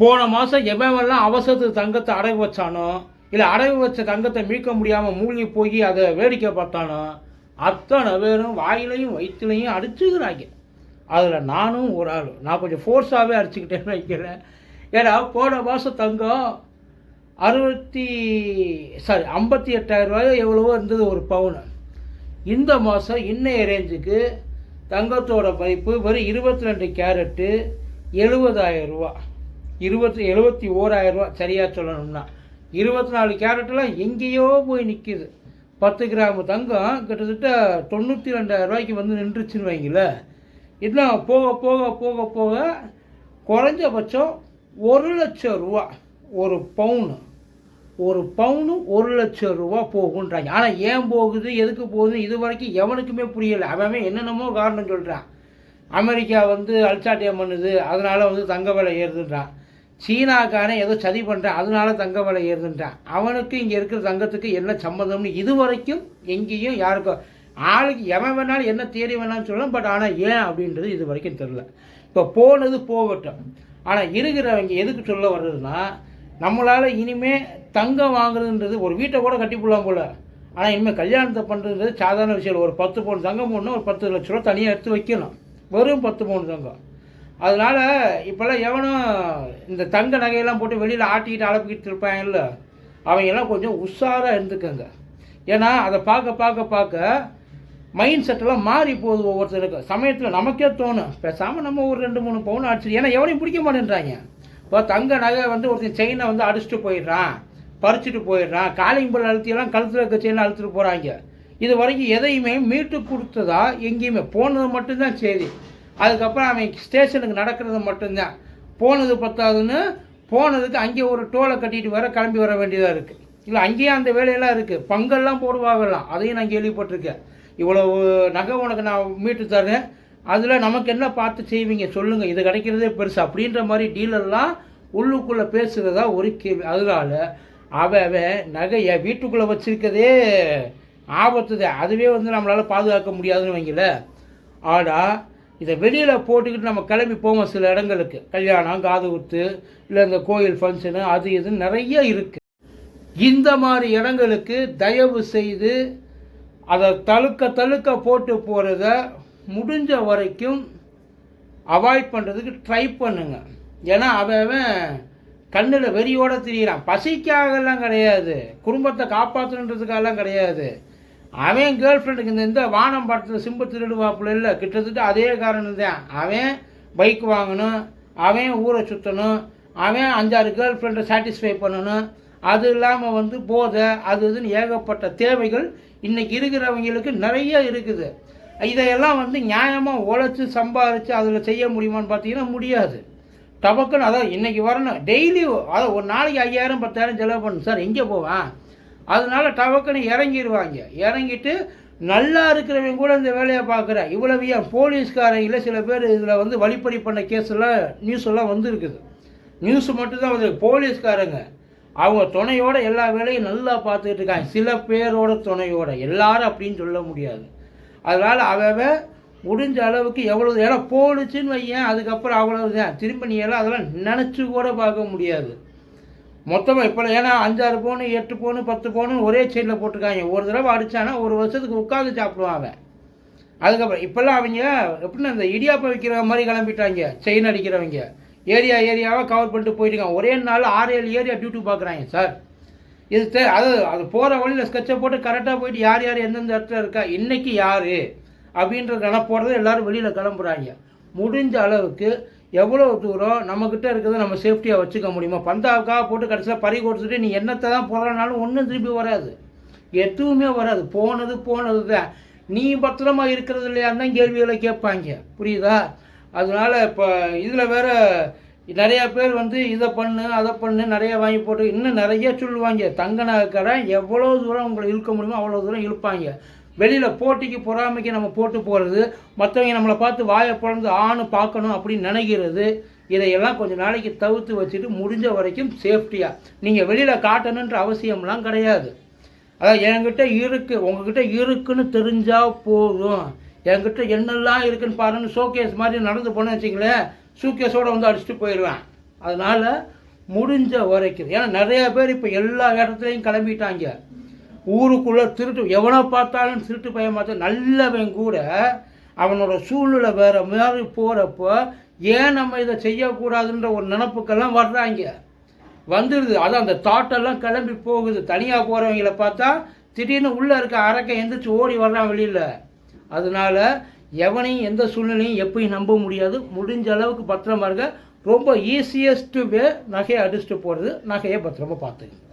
போன மாதம் எவன்லாம் அவசரத்துக்கு தங்கத்தை அடகு வச்சானோ இல்லை அடகு வச்ச தங்கத்தை மீட்க முடியாமல் மூழ்கி போய் அதை வேடிக்கை பார்த்தானோ அத்தனை பேரும் வாயிலையும் வயிற்றுலையும் அடிச்சுக்கிறாங்க. அதில் நானும் ஒரு ஆள். நான் கொஞ்சம் ஃபோர்ஸாகவே அடிச்சுக்கிட்டேன்னு வைக்கிறேன். ஏன்னா போன மாதம் தங்கம் அறுபத்தி சாரி ஐம்பத்தி எட்டாயிரரூபாயோ எவ்வளவோ இருந்தது ஒரு பவுன் இந்த மாதம் இன்னைய ரேஞ்சுக்கு தங்கத்தோட மதிப்பு வெறும் இருபத்தி ரெண்டு கேரட்டு எழுபதாயிரம் ரூபா இருபத்தி எழுபத்தி ஓராயிரம் ரூபா சரியாக சொல்லணும்னா. இருபத்தி நாலு கேரட்டெல்லாம் எங்கேயோ போய் நிற்கிது பத்து கிராம் தங்கம் கிட்டத்தட்ட தொண்ணூற்றி ரெண்டாயிரம் ரூபாய்க்கு வந்து நின்றுச்சுன்னு வைங்களேன் இதெல்லாம் போக போக போக போக குறைஞ்சபட்சம் ஒரு லட்சம் ரூபா ஒரு பவுனு ஒரு பவுனு ஒரு லட்சம் ரூபா போகுன்றாங்க. ஆனால் ஏன் போகுது எதுக்கு போகுது இது வரைக்கும் எவனுக்குமே புரியலை. அவன் என்னென்னமோ காரணம் சொல்கிறான் அமெரிக்கா வந்து அல்சாட்டியம் பண்ணுது அதனால் வந்து தங்க விலை ஏறுதுன்றான். சீனாக்காரன் ஏதோ சதி பண்ணுறான் அதனால தங்க விலை ஏறுதுன்றான். அவனுக்கு இங்கே இருக்கிற தங்கத்துக்கு என்ன சம்மந்தம்னு இது வரைக்கும் எங்கேயும் யாருக்கும் ஆளுக்கு எவன் வேணாலும் என்ன தேடி வேணாலும் சொல்லலாம் பட் ஆனால் ஏன் அப்படின்றது இது வரைக்கும் தெரில இப்போ போனது போகட்டும். ஆனால் இருக்கிறவங்க எதுக்கு சொல்ல வர்றதுன்னா நம்மளால் இனிமேல் தங்கம் வாங்குறதுன்றது ஒரு வீட்டை கூட கட்டி போடலாம் போல். ஆனால் இனிமேல் கல்யாணத்தை பண்ணுறதுன்றது சாதாரண விஷயம் ஒரு பத்து பவுன் தங்கம் போடணும் ஒரு பத்து லட்ச ரூபா தனியாக எடுத்து வைக்கணும். வெறும் பத்து பவுன் தங்கம். அதனால் இப்போல்லாம் எவனும் இந்த தங்க நகையெல்லாம் போட்டு வெளியில் ஆட்டிக்கிட்டு அலப்பிக்கிட்டு இருப்பாங்கல்ல அவங்க எல்லாம் கொஞ்சம் உஷாராக இருந்துக்கங்க. ஏன்னா அதை பார்க்க பார்க்க பார்க்க மைண்ட் செட்டெல்லாம் மாறி போகுது ஒவ்வொருத்தருக்கு சமயத்தில் நமக்கே தோணும் பேசாமல் நம்ம ஒரு ரெண்டு மூணு பவுன் அடிச்சு ஏன்னா எவனையும் பிடிக்க மாட்டேன்றாங்க. இப்போ தங்க நகை வந்து ஒருத்தன் செயினை வந்து அடிச்சுட்டு போயிடுறான் பறிச்சுட்டு போயிடுறான் காலிங் பல் அழுத்தியெல்லாம் கழுத்தில் இருக்க செயினை அழுத்துட்டு போகிறாங்க இது வரைக்கும் எதையுமே மீட்டு கொடுத்ததா எங்கேயுமே போனது மட்டும்தான் சரி அதுக்கப்புறம் அவன் ஸ்டேஷனுக்கு நடக்கிறது மட்டும்தான். போனது பத்தாதுன்னு போனதுக்கு அங்கே ஒரு டோலை கட்டிட்டு வர கிளம்பி வர வேண்டியதாக இருக்குது இல்லை அங்கேயே அந்த வேலையெல்லாம் இருக்குது பங்கெல்லாம் போடுவாங்கலாம் அதையும் நான் கேள்விப்பட்டிருக்கேன். இவ்வளவு நகை உனக்கு நான் மீட்டு தரேன் அதில் நமக்கு என்ன பார்த்து செய்வீங்க? சொல்லுங்கள் இது கிடைக்கிறதே பெருசு. அப்படின்ற மாதிரி டீலர்லாம் உள்ளுக்குள்ளே பேசுகிறதா ஒரு கேள்வி. அதனால் அவன் அவன் நகையை வீட்டுக்குள்ளே வச்சுருக்கதே ஆபத்து தான் அதுவே வந்து நம்மளால் பாதுகாக்க முடியாதுன்னு வைங்கள ஆனால் இதை வெளியில் போட்டுக்கிட்டு நம்ம கிளம்பி போவோம் சில இடங்களுக்கு. கல்யாணம் காது குத்து இல்லை இந்த கோயில் ஃபங்க்ஷனு அது இதுன்னு நிறைய இருக்குது இந்த மாதிரி இடங்களுக்கு தயவு செய்து அதை தழுக்க தழுக்க போட்டு போகிறத முடிஞ்ச வரைக்கும் அவாய்ட் பண்ணுறதுக்கு ட்ரை பண்ணுங்க. ஏன்னா அவன் கண்ணில் வெறியோட திரியிறான். பசிக்காகலாம் கிடையாது. குடும்பத்தை காப்பாற்றணுன்றதுக்காகலாம் கிடையாது. அவன் கேர்ள் ஃப்ரெண்டுக்கு இந்த இந்த வானம் படத்தில் சிம்பு திருடுவாப்புல இல்லை கிட்டத்தட்ட அதே காரணம் தான். அவன் பைக் வாங்கணும் அவன் ஊரை சுற்றணும் அவன் அஞ்சாறு கேர்ள் ஃப்ரெண்டை சாட்டிஸ்ஃபை பண்ணணும். அது இல்லாமல் வந்து போதை அது இதுன்னு ஏகப்பட்ட தேவைகள் இன்றைக்கி இருக்கிறவங்களுக்கு நிறைய இருக்குது. இதையெல்லாம் வந்து நியாயமாக உழைச்சி சம்பாரித்து அதில் செய்ய முடியுமான்னு பார்த்தீங்கன்னா முடியாது. டபக்குன்னு அதான் இன்றைக்கி வரணும். டெய்லி அதான் ஒரு நாளைக்கு ஐயாயிரம் பத்தாயிரம் செலவு பண்ணணும் சார் எங்கே போவேன்? அதனால டவக்குன்னு இறங்கிடுவாங்க இறங்கிட்டு நல்லா இருக்கிறவங்க கூட இந்த வேலையை பார்க்குற. இவ்வளவு ஏன் போலீஸ்காரங்கள சில பேர் இதில் வந்து வழிப்பறி பண்ண கேஸெல்லாம் நியூஸெல்லாம் நியூஸ் எல்லாம் வந்துருக்குது. நியூஸ் மட்டும்தான் வந்து போலீஸ்காரங்க அவங்க துணையோட எல்லா வேலையும் நல்லா பார்த்துக்கிட்டு இருக்காங்க. சில பேரோட துணையோட. எல்லாரும் அப்படின்னு சொல்ல முடியாது. அதனால் அவ முடிஞ்ச அளவுக்கு எவ்வளோ ஏன்னா போணுச்சுன்னு வையேன் அதுக்கப்புறம் அவ்வளோதான் திரும்ப நீ எல்லாம் அதெல்லாம் நினச்சி கூட பார்க்க முடியாது. மொத்தமாக இப்போ ஏன்னா அஞ்சாறு பவுனு எட்டு பவுனு பத்து பவுனு ஒரே சைடில் போட்டிருக்காங்க. ஒரு தடவை அடித்தானா ஒரு வருஷத்துக்கு உட்காந்து சாப்பிடுவாங்க அவன். அதுக்கப்புறம் இப்போல்லாம் அவங்க எப்படின்னா இந்த இடியாப்பம் விற்கிற மாதிரி கிளம்பிட்டாங்க. செயின் அடிக்கிறவங்க. ஏரியா ஏரியாவாக கவர் பண்ணிட்டு போயிட்டுருக்காங்க ஒரே நாள் ஆறு ஏழு ஏரியா டியூட்டி பார்க்குறாங்க சார் இது தே அது அது போகிற வழியில் ஸ்கெட்சை போட்டு கரெக்டாக போயிட்டு யார் யார் எந்தெந்த இடத்துல இருக்கா இன்றைக்கி யார்? அப்படின்ற நினப்போடுறது எல்லாரும் வெளியில் கிளம்புறாங்க. முடிஞ்ச அளவுக்கு எவ்வளோ தூரம் நம்மக்கிட்ட இருக்கிறத நம்ம சேஃப்டியாக வச்சுக்க முடியுமா? பந்தாவுக்காக போட்டு கடைசியில் பறி கொடுத்துட்டு நீ என்னத்தை தான் போகிறனாலும் ஒன்றும் திருப்பி வராது. எதுவுமே வராது. போனது போனது தான் நீ பத்திரமா இருக்கிறது இல்லையான்னு தான் கேள்விகளை கேட்பாங்க. புரியுதா? அதனால இப்போ இதில் வேற நிறையா பேர் வந்து இதை பண்ணு அதை பண்ணு நிறைய வாங்கி போட்டு இன்னும் நிறைய சொல்லுவாங்க. தங்க நகைக்கடை எவ்வளோ தூரம் உங்களை இழுக்க முடியுமோ அவ்வளோ தூரம் இழுப்பாங்க. வெளியில் போட்டிக்கு பொறாமைக்கு நம்ம போட்டு போகிறது மற்றவங்க நம்மளை பார்த்து வாயை பிறந்து ஆணு பார்க்கணும் அப்படின்னு நினைக்கிறது இதையெல்லாம் கொஞ்சம் நாளைக்கு தவிர்த்து வச்சுட்டு முடிஞ்ச வரைக்கும் சேஃப்டியாக நீங்கள் வெளியில் காட்டணுன்ற அவசியம்லாம் கிடையாது. அதான் என்கிட்ட இருக்கு உங்ககிட்ட இருக்குன்னு தெரிஞ்சால் போதும். என்கிட்ட என்னெல்லாம் இருக்குன்னு பாருன்னு ஷோகேஸ் மாதிரி நடந்து போனேன்னு வச்சிங்களேன் ஷூகேஸோட வந்து அடிச்சுட்டு போயிடுவேன். அதனால் முடிஞ்ச வரைக்கும் ஏன்னா நிறையா பேர் இப்போ எல்லா இடத்துலையும் கிளம்பிட்டாங்க. ஊருக்குள்ளே திருட்டு எவனை பார்த்தாலும் திருட்டு பையன் பார்த்தா நல்லவன் கூட அவனோட சூழ்நிலை வேற மாதிரி போகிறப்போ ஏன் நம்ம இதை செய்யக்கூடாதுன்ற ஒரு நினப்புக்கெல்லாம் வர்றாங்க. வந்துடுது அதான் அந்த தாட்டெல்லாம் கிளம்பி போகுது. தனியாக போகிறவங்கள பார்த்தா திடீர்னு உள்ளே இருக்க அரக்கை எந்திரிச்சு ஓடி வர்றான் வெளியில். அதனால எவனையும் எந்த சூழ்நிலையும் எப்பயும் நம்ப முடியாது. முடிஞ்ச அளவுக்கு பத்திரமா இருக்க ரொம்ப ஈஸியஸ்ட்டு வே நகையை அடிச்சுட்டு போகிறது நகையை பத்திரமா பார்த்துக்கணும்